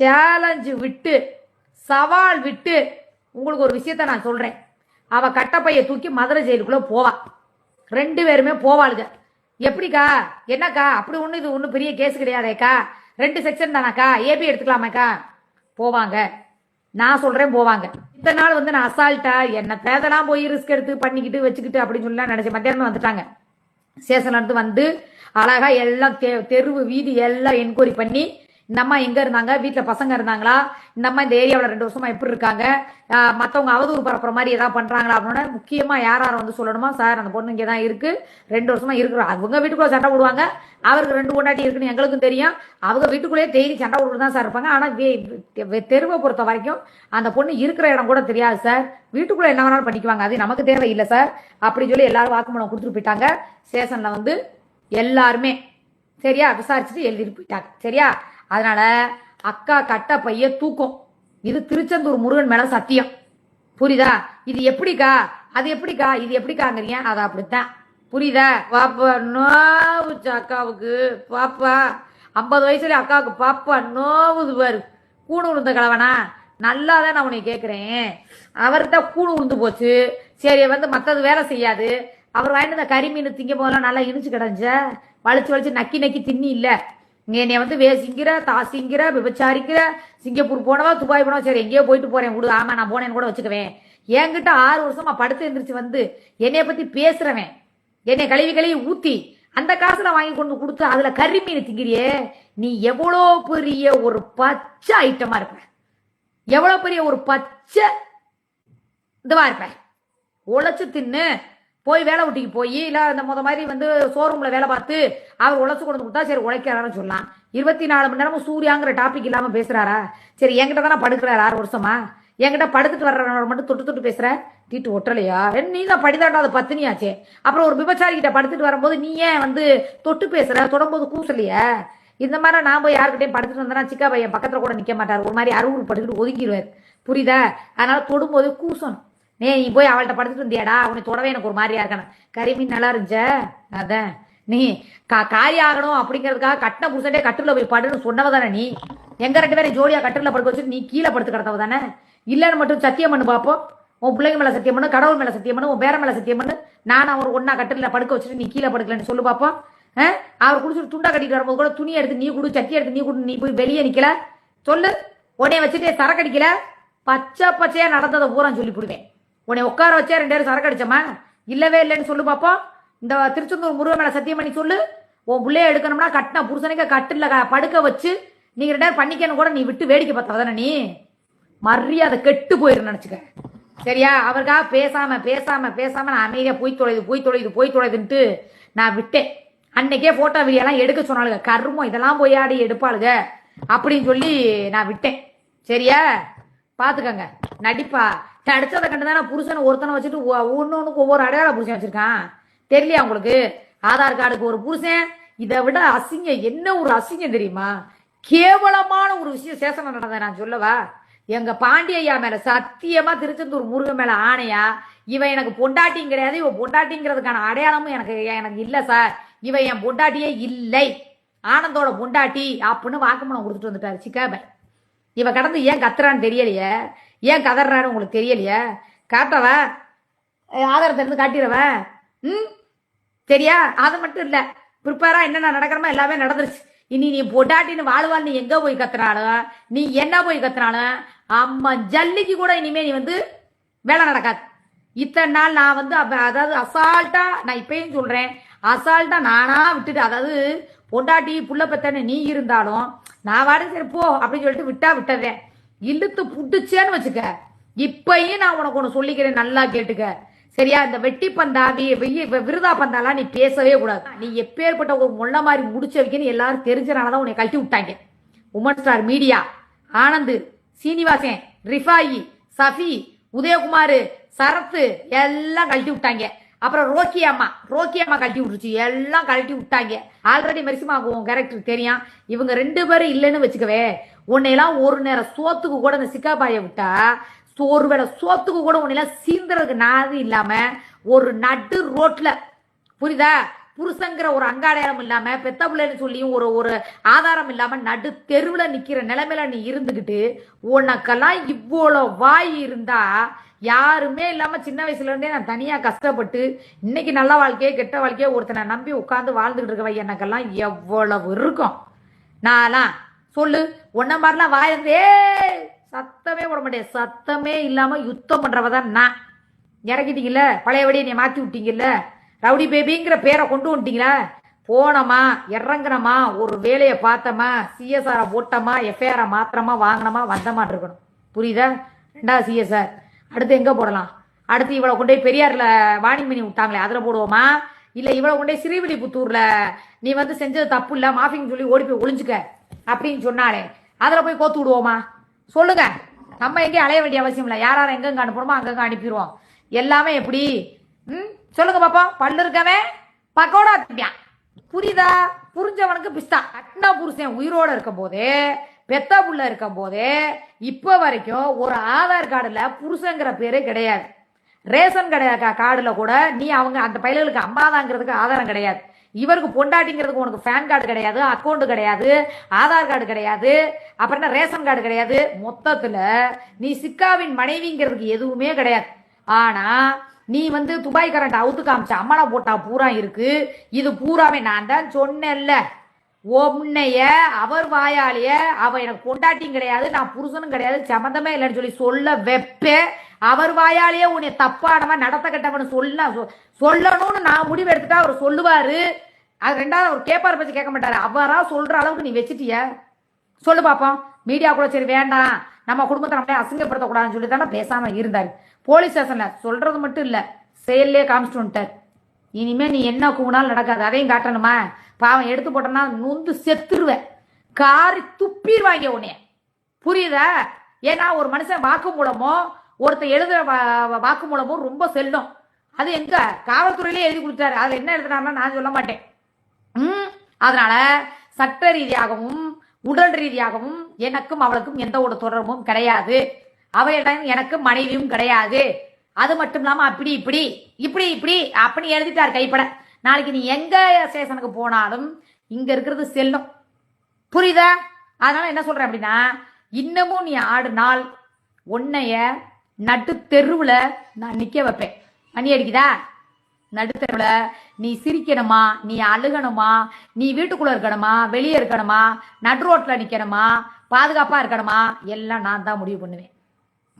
Challenge விட்டு சவால் விட்டு உங்களுக்கு ஒரு விஷயத்த நான் சொல்கிறேன் அவள் கட்டப்பையை தூக்கி மதுரை ஜெயிலுக்குள்ளே போவா. ரெண்டு பேருமே போவாளுங்க எப்படிக்கா? என்னக்கா? அப்படி ஒன்றும் இது ஒன்றும் பெரிய கேஸ் கிடையாதேக்கா? ரெண்டு செக்ஷன் தானாக்கா? ஏபி எடுத்துக்கலாமாக்கா? போவாங்க. நான் சொல்கிறேன் போவாங்க. இத்தனை நாள் வந்து நான் அசால்ட்டா என்ன தேதெல்லாம் போய் ரிஸ்க் எடுத்து பண்ணிக்கிட்டு வச்சுக்கிட்டு அப்படின்னு சொல்லி நினச்சேன் மத்தியானம் வந்துட்டாங்க. ஸ்டேஷன்லேருந்து வந்து அழகாக எல்லாம் தெ தெருவு வீதி எல்லாம் என்கொயரி பண்ணி இந்த அம்மா எங்க இருந்தாங்க? வீட்டுல பசங்க இருந்தாங்களா? இந்த அம்மா இந்த ஏரியாவில் ரெண்டு வருஷமா எப்படி இருக்காங்க? மற்றவங்க அவதூறு பரப்புற மாதிரி ஏதாவது பண்றாங்களா? அப்படின்னு முக்கியமா யார் யார் வந்து சொல்லணுமா? சார் அந்த பொண்ணு இங்கே தான் இருக்கு. ரெண்டு வருஷமா இருக்கிறோம் அவங்க வீட்டுக்குள்ள சண்டை விடுவாங்க அவருக்கு ரெண்டு பொண்டாட்டி இருக்குன்னு எங்களுக்கும் தெரியும். அவங்க வீட்டுக்குள்ளேயே டெய்லி சண்டை விடுறது தான் சார் இருப்பாங்க. ஆனா வே- தெருவை பொறுத்த வரைக்கும் அந்த பொண்ணு இருக்கிற இடம் கூட தெரியாது சார். வீட்டுக்குள்ள என்ன வேணாலும் பண்ணிக்குவாங்க. அது நமக்கு தேவை இல்லை சார். அப்படி சொல்லி எல்லாரும் வாக்குமூலம் கொடுத்துட்டு போயிட்டாங்க. ஸ்டேஷன்ல வந்து எல்லாருமே சரியா விசாரிச்சுட்டு எழுதிட்டு போயிட்டாங்க. சரியா? அதனால அக்கா கட்ட பைய தூக்கும். இது திருச்செந்தூர் முருகன் மேல சத்தியம். புரியுதா? இது எப்படிக்கா? அது எப்படிக்கா? இது எப்படிக்காங்கிறீங்க அது அப்படித்தான். புரியுதா? பாப்பா நோவுச்சு அக்காவுக்கு. பாப்பா ஐம்பது வயசுல அக்காவுக்கு பாப்பா நோவுது பாரு. கூணு உளுந்த கலவனா நல்லா தான் நான் உன்னை கேட்குறேன் அவர்கிட்ட கூணு உளுந்து போச்சு. சரி வந்து மற்றது வேலை செய்யாது. அவர் வாங்கிட்டு இந்த கறி மீன் திங்க போதெல்லாம் நல்லா இனிச்சு கிடஞ்ச வலிச்சு வலிச்சு நக்கி நக்கி தின்னி இல்லை. இங்க என்னை வந்து வேசிங்கிற தாசிங்கிற விபச்சாரிக்கிற சிங்கப்பூர் போனவா துபாய் போனவா சரி எங்கேயோ போயிட்டு போறேன் விடு ஆமா நான் போனேன்னு கூட வச்சுக்குவேன். என்கிட்ட ஆறு வருஷமா படுத்து எந்திரிச்சு வந்து என்னைய பத்தி பேசுறவன் என்னை கழுவி கழுவி ஊத்தி அந்த காசுல வாங்கி கொண்டு கொடுத்து அதுல கறி மீன் திங்கிறியே நீ எவ்வளோ பெரிய ஒரு பச்சை ஐட்டமா இருப்ப. எவ்வளோ பெரிய ஒரு பச்சை இதுவா இருப்ப. உழைச்சு தின்னு போய் வேலை விட்டிக்கு போய் இல்லை அந்த முத மாதிரி வந்து ஷோரூமில் வேலை பார்த்து அவர் உழைச்சு கொண்டு கொடுத்தா சரி உழைக்கிறாருன்னு சொல்லலாம். இருபத்தி நாலு மணி நேரமும் சூர்யாங்கிற டாபிக் இல்லாமல் பேசுகிறாரா சரி என்கிட்ட தானே படுக்கிறாரு ஆறு வருஷமா? என்கிட்ட படுத்துட்டு வர்றவங்க மட்டும் தொட்டு தொட்டு பேசுற? தீட்டு ஒட்டலையா? என்ன நீ தான் படிதாண்டாத பத்தினியாச்சே. அப்புறம் ஒரு விபச்சாரி கிட்ட படுத்துட்டு வரும்போது நீ ஏன் வந்து தொட்டு பேசுற? தொடும்போது கூசலையே? இந்த மாதிரி நான் போய் யாருக்கிட்டையும் படுத்துட்டு வந்தேன்னா சிக்கா பையன் பக்கத்துல கூட நிக்க மாட்டார். ஒரு மாதிரி அருவல் படுத்துட்டு ஒதுக்கிடுவார். புரியுதா? அதனால தொடும்போது கூசணும். நே நீ போய் அவள்கிட்ட படுத்துட்டு வந்தியாடா உன்னை தொடவே எனக்கு ஒரு மாதிரியா இருக்கணும். கறிமீன் நல்லா இருந்துச்ச? அதான். நீ கா காரி ஆகணும் அப்படிங்கிறதுக்காக கட்டின புருஷன்டே கட்டுல போய் படுன்னு சொன்னவ தானே நீ? எங்க ரெண்டு பேரும் ஜோடியா கட்டுல படுக்க வச்சுட்டு நீ கீழே படுத்து கிடத்தவ தானே? இல்லைன்னு மட்டும் சத்தியம் பண்ணு பார்ப்போம் உன் பிள்ளைங்க மேல சத்தியம் பண்ணு கடவுள் மேல சத்தியம் பண்ணு உன் பேர மேல சத்தியம் பண்ணு நான் அவர் ஒன்னா கட்டில படுக்க வச்சுட்டு நீ கீழே படுக்கலன்னு சொல்லு பார்ப்போம் ஆ? அவர் குடிச்சிட்டு துண்டா கட்டிட்டு வரும்போது கூட துணி எடுத்து நீ கொடு சட்டி எடுத்து நீ கொடு நீ போய் வெளியே நிக்கல. சொல்லு. உடனே வச்சுட்டு சரக்கடிக்கல பச்சை பச்சையா நடந்ததை பூரா சொல்லி போடுவேன் உன்னை உட்கார வச்சா ரெண்டு பேரும் சரக்கு அடிச்சோமா இல்லவே இல்லைன்னு சொல்லு பாப்போம் இந்த திருச்செந்தூர் முருகன் மேலே சத்தியம் பண்ணி சொல்லு. உன் பிள்ளைய எடுக்கணும்னா கட்டின புருஷனுக்கு கட்டில படுக்க வச்சு நீங்க ரெண்டு பேரும் பண்ணிக்கணும் கூட நீ விட்டு வேடிக்கை பார்த்தா தானே நீ? மரியாதை கெட்டு போயிரு நினைச்சுக்க. சரியா? அவருக்காக பேசாம பேசாம பேசாம நான் அமைதியா போய் தொலைது போய் தொலைது போய் தொலைதுன்ட்டு நான் விட்டேன். அன்னைக்கே போட்டோ வீடியோலாம் எடுக்க சொன்னாளுங்க. கருமம் இதெல்லாம் போய் ஆடி எடுப்பாளுங்க. அப்படின்னு சொல்லி நான் விட்டேன். சரியா? பாத்துக்கங்க. நடிப்பா. நடிச்சதை கண்டு தானே புருஷனை ஒருத்தனை வச்சுட்டு ஒன்று ஒன்றுக்கு ஒவ்வொரு அடையாள புருஷன் வச்சிருக்கான். தெரியலையா உங்களுக்கு? ஆதார் கார்டுக்கு ஒரு புருஷன் இதை விட அசிங்கம் என்ன ஒரு அசிங்கம் தெரியுமா? கேவலமான ஒரு விஷயம் சேசனம் நடந்ததை நான் சொல்லவா? எங்க பாண்டிய மேல சத்தியமா திருச்செந்தூர் முருகன் மேல ஆணையா? இவன் எனக்கு பொண்டாட்டியும் கிடையாது இவன் பொண்டாட்டிங்கிறதுக்கான அடையாளமும் எனக்கு எனக்கு இல்ல சார். இவன் என் பொண்டாட்டியே இல்லை. ஆனந்தோட பொண்டாட்டி அப்படின்னு வாக்குமூலம் கொடுத்துட்டு வந்துட்டாரு சிக்காபை இவ கடந்து ஏன் கத்துறான்னு தெரியலையே? ஏன் கதறான்னு உங்களுக்கு தெரியலையே? காட்டவ ஆதாரத்தை இருந்து காட்டிடவா ம்? சரியா அது மட்டும் இல்லை. ப்ரிப்பேராக என்னென்ன நடக்கிறமோ எல்லாமே நடந்துருச்சு. இனி நீ பொட்டாட்டின்னு வாழ்வாள் நீ எங்கே போய் கத்துனாலும்? நீ என்ன போய் கத்துனாலும்? அம்மா ஜல்லிக்கு கூட இனிமே நீ வந்து வேலை நடக்காது. இத்தனை நாள் நான் வந்து அப்போ அதாவது அசால்ட்டா நான் இப்பயும் சொல்றேன். அசால்ட்டா நானா விட்டுட்டு அதாவது பொண்டாட்டி புள்ள பெத்தன்னு நீ இருந்தாலும் நான் வாடகை சரி போ அப்படின்னு சொல்லிட்டு விட்டா விட்டதேன் இழுத்து புட்டுச்சேன்னு வச்சுக்க. இப்பயும் நான் உனக்கு ஒன்று சொல்லிக்கிறேன் நல்லா கேட்டுக்க. சரியா? இந்த வெட்டி பந்தா விருதா பந்தாலாம் நீ பேசவே கூடாது. நீ எப்பேற்பட்ட ஒரு முள்ள மாதிரி முடிச்ச வைக்கன்னு எல்லாரும் தெரிஞ்சனால தான் உன்னை கழட்டி விட்டாங்க. Woman star media Anand Srinivasan Rifayi Safi Udhayakumar Sarath எல்லாம் கழட்டி விட்டாங்க. அப்புறம் ரோக்கி அம்மா ரோக்கி அம்மா கழட்டி விட்டுருச்சு. எல்லாம் கழட்டி விட்டாங்க. ஆல்ரெடி மெரிசிமா உன் கேரக்டர் தெரியும். இவங்க ரெண்டு பேரும் இல்லைன்னு வச்சுக்கவே உன்னையெல்லாம் ஒரு நேரம் சோத்துக்கு கூட அந்த சிக்காபாயை விட்டா சோ- ஒரு வேளை சோத்துக்கு கூட உன்னையெல்லாம் சீந்துறதுக்கு நாது இல்லாம ஒரு நடு ரோட்ல புரியுதா? புருஷங்கிற ஒரு அங்காடையாரம் இல்லாம பெத்த பிள்ளைன்னு சொல்லியும் ஒரு ஒரு ஆதாரம் இல்லாம நடு தெருவில் நிக்கிற நிலைமையில நீ இருந்துகிட்டு உனக்கெல்லாம் இவ்வளோ வாய் இருந்தா யாருமே இல்லாம சின்ன வயசுல இருந்தே நான் தனியா கஷ்டப்பட்டு இன்னைக்கு நல்ல வாழ்க்கையே கெட்ட வாழ்க்கையே ஒருத்தனை நம்பி உட்காந்து வாழ்ந்துகிட்டு இருக்கவை எனக்கெல்லாம் எவ்வளவு இருக்கும். நான்லாம் சொல்லு. உன்ன மாதிரிலாம் வாயிருந்தே சத்தமே போட மாட்டேன். சத்தமே இல்லாம யுத்தம் பண்றவ தான் நான். இறக்கிட்டீங்கல்ல? பழையபடியை நீ மாத்தி விட்டீங்கல்ல? ரவுடி பேபிங்கிற பேரை கொண்டு வந்துட்டீங்களா? போனோமா இறங்குனமா ஒரு வேலையை பார்த்தோமா சிஎஸ்ஆரை போட்டோமா எஃப்ஐஆரை மாத்திரமா வாங்கினோமா வந்தமா இருக்கணும். புரியுதா? ரெண்டாவது சிஎஸ்ஆர் அடுத்து எங்க போடலாம்? அடுத்து இவளை கொண்டு போய் பெரியார்ல வாணிமணி விட்டாங்களே அதுல போடுவோமா? இல்ல இவளை கொண்டு போய் ஸ்ரீவில்லிபுத்தூர்ல நீ வந்து செஞ்சது தப்பு இல்ல மாஃபிங் சொல்லி ஓடி போய் ஒளிஞ்சுக்க. அப்படின்னு சொன்னாலே அதில் போய் கோத்து விடுவோமா? சொல்லுங்க. நம்ம எங்கேயும் அலைய வேண்டிய அவசியம் இல்லை. யார் யார் எங்கெங்க அனுப்பணுமோ அங்கங்க அனுப்பிடுவோம். எல்லாமே எப்படி? ம்? சொல்லுங்க பாப்பா பல்லு இருக்கவன் பக்கோடா திட்டான் புரியுதா? புரிஞ்சவனுக்கு பிஸ்தா. அட்னா புருஷன் உயிரோட இருக்கும் போதே பெத்த புள்ள இருக்கும் போதே இப்ப வரைக்கும் ஒரு ஆதார் கார்டுல புருஷங்கிற பேரே கிடையாது. ரேஷன் கடை கார்டில் கார்டுல கூட நீ அவங்க அந்த பையல்களுக்கு அம்மாதாங்கிறதுக்கு ஆதாரம் கிடையாது. இவருக்கு பொண்டாட்டிங்கிறதுக்கு உனக்கு ஃபேன் கார்டு கிடையாது அக்கௌண்ட் கிடையாது ஆதார் கார்டு கிடையாது அப்புறம் என்ன ரேஷன் கார்டு கிடையாது. மொத்தத்துல நீ சிக்காவின் மனைவிங்கிறதுக்கு எதுவுமே கிடையாது. ஆனா நீ வந்து துபாய் கரண்ட் அவுத்து காமிச்ச அம்மனை போட்டா பூரா இருக்கு. இது பூராமே நான் தான் சொன்னேன்ல. உன்னைய அவர் வாயாலிய அவ எனக்கு பொண்டாட்டியும் கிடையாது நான் புருஷனும் கிடையாது சம்மந்தமே இல்லைன்னு சொல்லி சொல்ல வெப்பே. அவர் வாயாலேயே உன்னை தப்பானவன் நடத்த கெட்டவன் சொல்ல சொ- சொல்லணும்னு நான் முடிவு எடுத்துட்டா அவர் சொல்லுவாரு. அது ரெண்டாவது அவர் கேப்பார் பத்தி கேட்க மாட்டாரு. அவரா சொல்ற அளவுக்கு நீ வச்சிட்டிய? சொல்லு பார்ப்போம் மீடியா கூட சரி வேண்டாம். நம்ம குடும்பத்தை நம்மளே அசிங்கப்படுத்தக்கூடாதுன்னு சொல்லி தானே பேசாம இருந்தாரு. போலீஸ் ஸ்டேஷன்ல சொல்றது மட்டும் இல்ல செயல்லே காமிச்சிட்டு வந்துட்டார். இனிமே நீ என்ன கூணாலும் நடக்காது. அதையும் காட்டணுமா? பாவம் எடுத்து போட்டேன்னா நொந்து செத்துருவேன். காரி துப்பிடுவாங்க உன்னைய. புரியுதா? ஏன்னா ஒரு மனுஷன் வாக்கு மூலமோ ஒருத்தர் எழுதுற வாக்கு மூலமும் ரொம்ப செல்லும். அது எங்க? காவல்துறையிலே எழுதி கொடுத்தாரு அதை என்ன எழுதுனாருன்னா நான் சொல்ல மாட்டேன். ம், அதனால சட்ட ரீதியாகவும் உடல் ரீதியாகவும் எனக்கும் அவளுக்கும் எந்த ஒரு தொடர்பும் கிடையாது. அவளிடம் எனக்கு மனைவியும் கிடையாது. அது மட்டும் இல்லாம அப்படி இப்படி இப்படி இப்படி அப்படி எழுதிட்டார் கைப்பட. நாளைக்கு நீ எங்க ஸ்டேஷனுக்கு போனாலும் இங்க இருக்கிறது செல்லும். புரியுதா? அதனால என்ன சொல்றேன் அப்படின்னா இன்னமும் நீ ஆடுனால் உன்னைய நட்டு தெருவுல நான் நிக்க வைப்பேன். மணி அடிக்குதா? நடுத்தருவுல நீ சிரிக்கணுமா? நீ அழுகணுமா? நீ வீட்டுக்குள்ள இருக்கணுமா? வெளியே இருக்கணுமா? நடு ரோட்ல நிக்கணுமா? பாதுகாப்பா இருக்கணுமா? எல்லாம் நான் தான் முடிவு பண்ணுவேன்.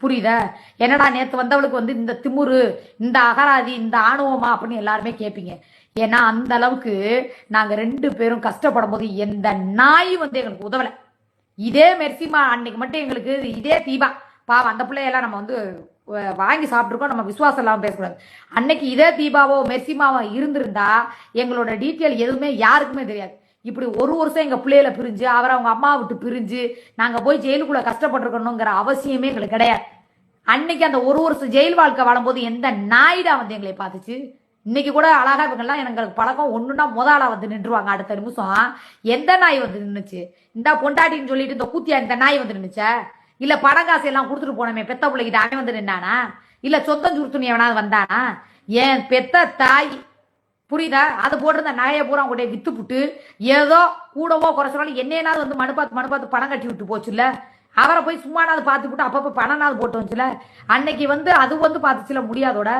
புரியுதா? என்னடா நேத்து வந்தவளுக்கு வந்து இந்த திமுரு இந்த அகராதி இந்த ஆணவமா அப்படின்னு எல்லாருமே கேட்பீங்க ஏன்னா அந்த அளவுக்கு நாங்க ரெண்டு பேரும் கஷ்டப்படும் போது எந்த நாய் வந்து எங்களுக்கு உதவல. இதே மெர்சிமா அன்னைக்கு மட்டும் எங்களுக்கு இதே தீபா. பாவம் அந்த பிள்ளையெல்லாம் நம்ம வந்து வாங்கி சாப்பிட்ருக்கோம் நம்ம விசுவாசம் இல்லாமல் பேசக்கூடாது. அன்னைக்கு இதே தீபாவோ மெர்சிமாவோ இருந்திருந்தா எங்களோட டீட்டெயில் எதுவுமே யாருக்குமே தெரியாது. இப்படி ஒரு வருஷம் எங்கள் பிள்ளையில பிரிஞ்சு அவரை அவங்க அம்மா விட்டு பிரிஞ்சு நாங்கள் போய் ஜெயிலுக்குள்ள கஷ்டப்பட்டுருக்கணுங்கிற அவசியமே எங்களுக்கு கிடையாது. அன்னைக்கு அந்த ஒரு வருஷம் ஜெயில் வாழ்க்கை வாழும்போது எந்த நாயிடா வந்து எங்களை பார்த்துச்சு? இன்னைக்கு கூட அழகா இவங்கெல்லாம் எங்களுக்கு பழக்கம் ஒன்றுனா முதலா வந்து நின்றுவாங்க. அடுத்த நிமிஷம் எந்த நாய் வந்து நின்றுச்சு இந்த பொண்டாட்டின்னு சொல்லிட்டு இந்த கூத்தியா இந்த நாய் வந்து நின்றுச்சா இல்ல பணம் காசு எல்லாம் கொடுத்துட்டு போனமே பெத்த பிள்ளைகிட்ட அவன் வந்து நின்னானா? இல்ல சொந்தம் சுருத்துணி எவனாவது வந்தானா? என் பெத்த தாய் புரியுதா? அது போட்டிருந்த நாயை பூரா கூட வித்து புட்டு ஏதோ கூடவோ குறைச்சாலும் என்னையனாவது வந்து மனு பார்த்து மனு பார்த்து பணம் கட்டி விட்டு போச்சுல்ல? அவரை போய் சும்மானாவது பார்த்து விட்டு அப்பப்போ பணம்னாவது போட்டு வந்துச்சுல அன்னைக்கு வந்து அது வந்து பார்த்துச்சுல முடியாதோட?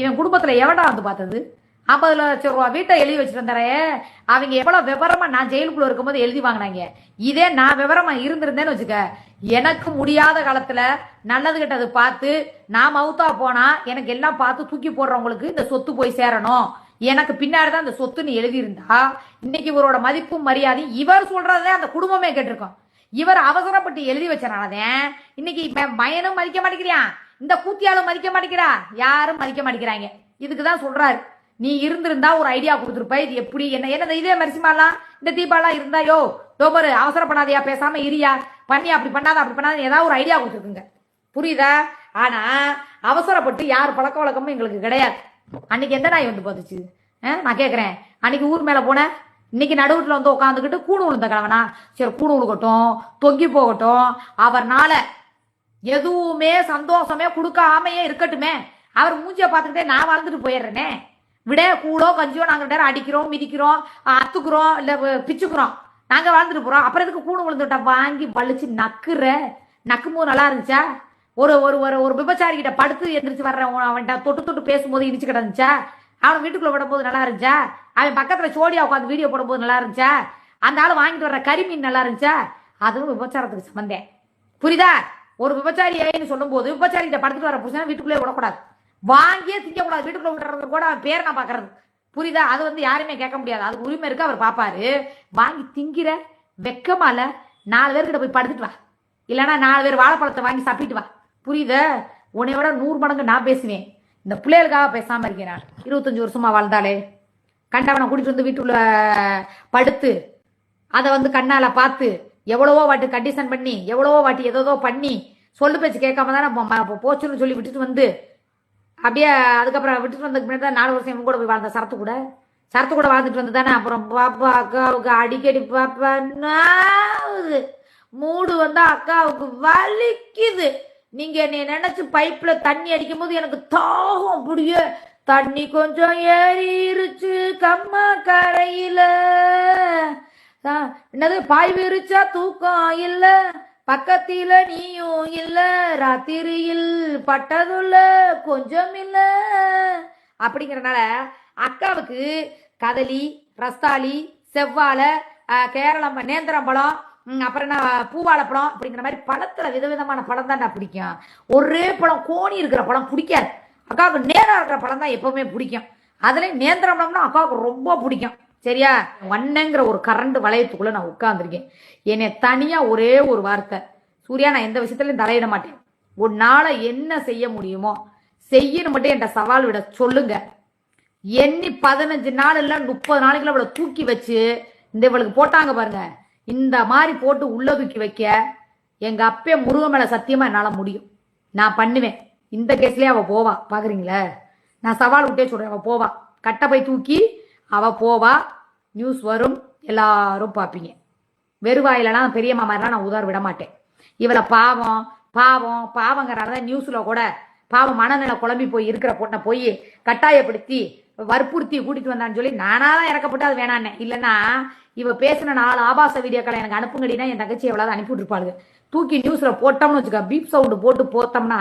இவன் குடும்பத்துல எவடா வந்து பார்த்தது? ஐம்பது லட்சம் ரூபா வீட்டை எழுதி வச்சிருந்தாரே அவங்க எவ்வளவு விவரமா நான் ஜெயிலுக்குள்ள இருக்கும்போது எழுதி வாங்கினாங்க. இதே நான் விவரமா இருந்திருந்தேன்னு வச்சுக்க எனக்கு முடியாத காலத்துல நல்லது கெட்டது பார்த்து நான் மவுத்தா போனா எனக்கு எல்லாம் பார்த்து தூக்கி போடுறவங்களுக்கு இந்த சொத்து போய் சேரணும். எனக்கு பின்னாடி தான் இந்த சொத்துன்னு எழுதியிருந்தா இன்னைக்கு இவரோட மதிப்பும் மரியாதையும் இவர் சொல்றதே அந்த குடும்பமே கேட்டிருக்கோம். இவர் அவசரப்பட்டு எழுதி வச்சனாலதான் இன்னைக்கு ம- மயனும் மதிக்க மாட்டேங்கிறான். இந்த கூத்தியாலும் மதிக்க மாட்டேங்கிறா. யாரும் மதிக்க மாட்டேங்கிறாங்க. இதுக்கு தான் சொல்றாரு. நீ இருந்திருந்தா ஒரு ஐடியா கொடுத்துருப்ப. இது எப்படி? என்ன என்ன இதே மரிசிமாலாம் இந்த தீபாலாம் இருந்தா யோ டோபரு அவசரப்படாதையா பேசாம இரியா. பண்ணி அப்படி பண்ணாத அப்படி பண்ணாத ஏதாவது ஒரு ஐடியா கொடுத்துருக்குங்க புரியுதா? ஆனா அவசரப்பட்டு யார் பழக்க வழக்கமும் எங்களுக்கு கிடையாது. அன்னைக்கு எந்த நாய் வந்து பார்த்துச்சு? ஆ, நான் கேட்குறேன் அன்னைக்கு ஊர் மேலே போனேன் இன்னைக்கு நடுவுல வந்து உட்காந்துக்கிட்டு கூடு விழுந்த கிழவனா? சரி கூடு விழுகட்டும் தொங்கி போகட்டும். அவர்னால எதுவுமே சந்தோஷமே கொடுக்காமையே இருக்கட்டுமே. அவர் மூஞ்சியை பார்த்துக்கிட்டே நான் வளர்ந்துட்டு போயிடுறேனே. விட கூடோ கஞ்சியோ நாங்கள் நேரம் அடிக்கிறோம் மிதிக்கிறோம் அத்துக்குறோம் இல்லை பிச்சுக்கிறோம். நாங்கள் வாழ்ந்துட்டு போகிறோம் அப்புறம் எதுக்கு கூணு விழுந்துட்டா? வாங்கி வலிச்சு நக்குற. நக்கும்போது நல்லா இருந்துச்சா? ஒரு ஒரு ஒரு ஒரு விபச்சாரி கிட்ட படுத்து எந்திரிச்சு வர்றவன் அவன்கிட்ட தொட்டு தொட்டு பேசும்போது இடிச்சு கிடந்துச்சா? அவன் வீட்டுக்குள்ள விடும்போது நல்லா இருந்துச்சா? அவன் பக்கத்துல சோடியா உட்காந்து வீடியோ போடும்போது நல்லா இருந்துச்சா? அந்த ஆள் வாங்கிட்டு வர்ற கரிமீன் நல்லா இருந்துச்சா? அதுவும் விபச்சாரத்துக்கு சம்பந்தம் புரியுதா? ஒரு விபச்சாரி ஏன்னு சொல்லும்போது விபச்சாரி கிட்ட படுத்துட்டு வர புருஷனை வீட்டுக்குள்ளே விடக்கூடாது. வாங்கியே திங்கக்கூடாது. வீட்டுக்குள்ள விடுறது கூட அவன் நான் பாக்குறது புரியுதா? அது வந்து யாருமே கேட்க முடியாது. அதுக்கு உரிமை இருக்கு அவர் பாப்பாரு வாங்கி திங்கிற வெக்கமால நாலு பேர்கிட்ட போய் படுத்துட்டு வா. இல்லைன்னா நாலு பேர் வாழைப்பழத்தை வாங்கி சாப்பிட்டு வா. புரியுத? உன்னை விட நூறு மடங்கு நான் பேசுவேன் இந்த பிள்ளைகளுக்காக பேசாம இருக்கேன் நான். இருபத்தஞ்சு வருஷமா வாழ்ந்தாலே. கண்டவனை கூட்டிட்டு வந்து வீட்டுக்குள்ள படுத்து அதை வந்து கண்ணால பார்த்து எவ்வளவோ வாட்டி கண்டிஷன் பண்ணி எவ்வளவோ வாட்டி ஏதோ பண்ணி சொல்லு பேச்சு கேட்காம தானே போச்சுன்னு சொல்லி விட்டுட்டு வந்து அப்படியே அதுக்கப்புறம் விட்டுட்டு வந்ததுக்கு முன்னாடி தான் நாலு வருஷம் இவங்க கூட போய் வாழ்ந்த சரத்து கூட. சரத்து கூட வாழ்ந்துட்டு வந்து தானே அப்புறம் பாப்பா அக்காவுக்கு அடிக்கடி பாப்பா மூடு வந்து அக்காவுக்கு வலிக்குது. நீங்க என்னை நினைச்சு பைப்ல தண்ணி அடிக்கும் போது எனக்கு தாகம் அப்படியே தண்ணி கொஞ்சம் ஏறிருச்சு கம்மா கரையில. என்னது பாய் விரிச்சா தூக்கம் இல்லை. பக்கத்தில நீயும் இல்ல ராத்திரியில் பட்டதுள்ள கொஞ்சம் இல்ல. அப்படிங்கறனால அக்காவுக்கு கதலி ரஸ்தாலி செவ்வாழை கேரளம் நேந்திரம்பழம் அப்புறம் என்ன பூவாழைப்பழம் அப்படிங்கிற மாதிரி பழத்துல விதவிதமான பழம் தான்டா பிடிக்கும். ஒரே பழம் கோணி இருக்கிற பழம் பிடிக்காது. அக்காவுக்கு நேரம் இருக்கிற பழம் தான் எப்பவுமே பிடிக்கும். அதுலயும் நேந்திரம்பழம்னா அக்காவுக்கு ரொம்ப பிடிக்கும். சரியா? வண்ணங்கிற ஒரு கரண்ட் வளையத்துக்குள்ள நான் உட்கார்ந்துருக்கேன். என்னை தனியா ஒரே ஒரு வார்த்தை. சூர்யா நான் எந்த விஷயத்துலயும் தலையிட மாட்டேன். உன்னால என்ன செய்ய முடியுமோ செய்யணும் மட்டும் என்கிட்ட சவால் விட சொல்லுங்க. எண்ணி பதினஞ்சு நாள் இல்ல முப்பது நாளைக்குள்ள இவளை தூக்கி வச்சு இந்த இவளுக்கு போட்டாங்க பாருங்க. இந்த மாதிரி போட்டு உள்ள தூக்கி வைக்க எங்க அப்பே முருகன் மேல சத்தியமா என்னால முடியும். நான் பண்ணுவேன். இந்த கேஸ்லயே அவ போவா. பாக்குறீங்களா? நான் சவால் விட்டே சொல்றேன். அவ போவா. கட்டை போய் தூக்கி அவ போவா. நியூஸ் வரும் எல்லாரும் பார்ப்பீங்க. வெறுவாயிலலாம் பெரிய மாதிரிலாம் நான் உதார விட மாட்டேன். இவளை பாவம் பாவம் பாவங்கிறனால நியூஸ்ல கூட பாவம் மனநிலை குழம்பி போய் இருக்கிற பொண்ணை போய் கட்டாயப்படுத்தி வற்புறுத்தி கூட்டிட்டு வந்தான்னு சொல்லி நானா தான் இறக்கப்பட்டு அது வேணான்னு. இல்லைன்னா இவ பேசின நாலு ஆபாச வீடியோக்களை எனக்கு அனுப்புங்கடினா என் தங்கச்சி எவ்வளவு அனுப்பி விட்டுருப்பாளுங்க தூக்கி நியூஸ்ல போட்டோம்னு வச்சுக்க பீப் சவுண்டு போட்டு போத்தோம்னா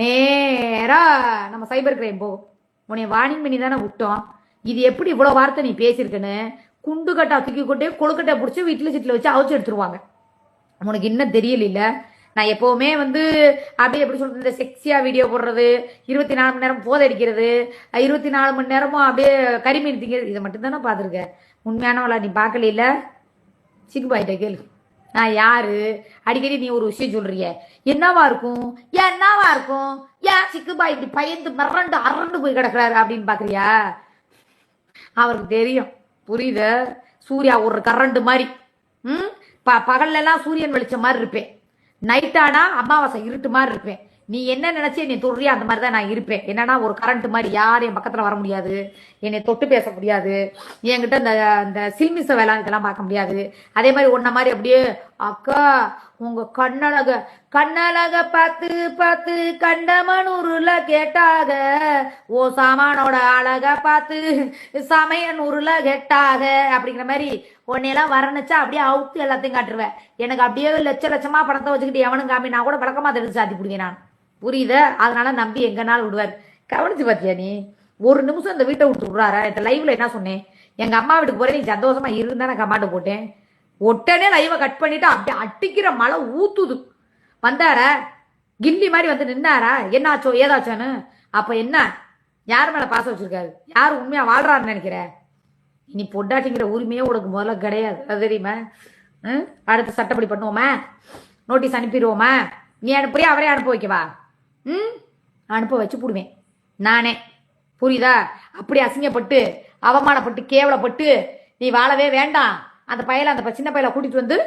நேரா நம்ம சைபர் கிரைம் போகும் உன்னை வார்னிங் பண்ணி தானே விட்டோம். இது எப்படி இவ்வளவு வார்த்தை நீ பேசியிருக்கன்னு குண்டு கட்டா தூக்கி கொண்டே கொழுக்கட்டை பிடிச்சி வீட்டில் சீட்டில் வச்சு அவிச்சு எடுத்துருவாங்க. உனக்கு இன்னும் தெரியல நான் எப்பவுமே வந்து அப்படியே எப்படி சொல்றது இந்த செக்ஸியா வீடியோ போடுறது இருபத்தி நாலு மணி நேரம் போதை அடிக்கிறது இருபத்தி நாலு மணி நேரமும் அப்படியே கரிமீன் திங்கிறது இதை மட்டும் தானே பார்த்துருக்கேன் உண்மையானவளா நீ பார்க்கல இல்ல சிக்குபாயிட்ட கேளு. நான் யாரு? அடிக்கடி நீ ஒரு விஷயம் சொல்றிய. என்னவா இருக்கும்? ஏன் என்னவா இருக்கும்? ஏன் சிக்குபாய் இப்படி பயந்து மிரண்டு அரண்டு போய் கிடக்குறாரு அப்படின்னு பாக்குறியா அவருக்கு தெரியும். புரியுத? சூர்யா ஒரு கரண்ட் மாதிரி. ம்? ப பகல்ல எல்லாம் சூரியன் வெளிச்சம் மாதிரி இருப்பேன். நைட்டானா அமாவாசை இருட்டு மாதிரி இருப்பேன். நீ என்ன நினைச்சு என்னை தொடுறியா அந்த மாதிரி தான் நான் இருப்பேன். என்னன்னா ஒரு கரண்ட் மாதிரி யார் என் பக்கத்துல வர முடியாது. என்னை தொட்டு பேச முடியாது. என்கிட்ட இந்த இந்த சில்மிச வேலை இதெல்லாம் பார்க்க முடியாது. அதே மாதிரி ஒன்ன மாதிரி அப்படியே அக்கா உங்க கண்ணழக கண்ணழக பார்த்து பார்த்து கண்டமனூர்ல கேட்டாக ஓ சாமானோட அழக பார்த்து சமையன் உருள கேட்டாக அப்படிங்கிற மாதிரி உன்னையெல்லாம் வரணுச்சா அப்படியே அவுத்து எல்லாத்தையும் காட்டுருவேன் எனக்கு அப்படியே லட்ச லட்சமா பணத்தை வச்சுக்கிட்டு எவனும் காமி நான் கூட பழக்கமா தெரிஞ்சு சாத்தி பிடிங்க நான். புரியுத? அதனால நம்பி எங்கனாலும் விடுவார். கவனிச்சு பார்த்தியா நீ? ஒரு நிமிஷம் இந்த வீட்டை விட்டு விடுறாரா? இந்த லைவ்ல என்ன சொன்னேன்? எங்க அம்மா வீட்டுக்கு போறேன் நீ சந்தோஷமா இருந்தா நான் கமாண்டு போட்டேன். உடனே லைவை கட் பண்ணிட்டு அப்படியே அட்டிக்கிற மழை ஊத்துது. வந்தாரா கில்லி மாதிரி வந்து நின்னாரா? என்னாச்சோ ஏதாச்சோன்னு? அப்ப என்ன? யார் மேல பாசம் வச்சிருக்காரு? யார் உண்மையா வாழ்றாருன்னு நினைக்கிற? இனி பொண்டாட்டிங்கிற உரிமையே உனக்கு முதல்ல கிடையாது. அது தெரியுமா? ம்? அடுத்து சட்டப்படி பண்ணுவோமா? நோட்டீஸ் அனுப்பிடுவோமா? நீ அனுப்புறியா அவரே அனுப்ப வைக்கவா? ம்? அனுப்ப வச்சு போடுவேன். நானே. புரியுதா? அப்படி அசிங்கப்பட்டு அவமானப்பட்டு கேவலப்பட்டு நீ வாழவே வேண்டாம். அந்த பையலை அந்த சின்ன பையலை கூட்டிட்டு வந்து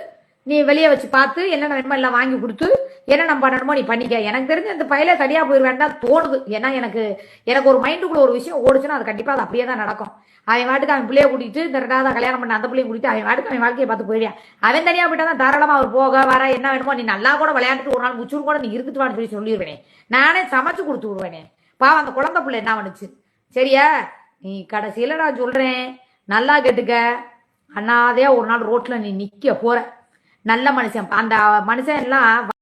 நீ வெளியே வச்சு பார்த்து என்னென்ன வேணுமோ எல்லாம் வாங்கி கொடுத்து என்ன நம்ம பண்ணணுமோ நீ பண்ணிக்க. எனக்கு தெரிஞ்சு அந்த பையல தனியா போயிருவேன் தான் தோணுது. ஏன்னா எனக்கு எனக்கு ஒரு மைண்டுக்குள்ள ஒரு விஷயம் ஓடுச்சுன்னா அது கண்டிப்பா அது அப்படியே தான் நடக்கும். அவன் வாட்டுக்கு அவன் பிள்ளைய கூட்டிட்டு இந்த ரெண்டாவது கல்யாணம் பண்ண அந்த பிள்ளைய கூட்டிட்டு அவன் வாட்டுக்கு அவன் வாழ்க்கையை பார்த்து போயிடுவான். அவன் தனியா போயிட்டா தான் தாராளமா அவர் போக வர என்ன வேணுமோ நீ நல்லா கூட விளையாண்டுட்டு ஒரு நாள் முச்சூர் கூட நீ இருக்கட்டு வான்னு சொல்லி சொல்லிடுவேனே நானே சமைச்சு கொடுத்து விடுவேனே. பாவம் அந்த குழந்தை பிள்ளை என்ன பண்ணுச்சு? சரியா? நீ கடைசியில நான் சொல்றேன். நல்லா கேட்டுக்க. அண்ணாதையா ஒரு நாள் ரோட்ல நீ நிக்க போற. நல்ல மனுஷன். அந்த மனுஷன் எல்லாம்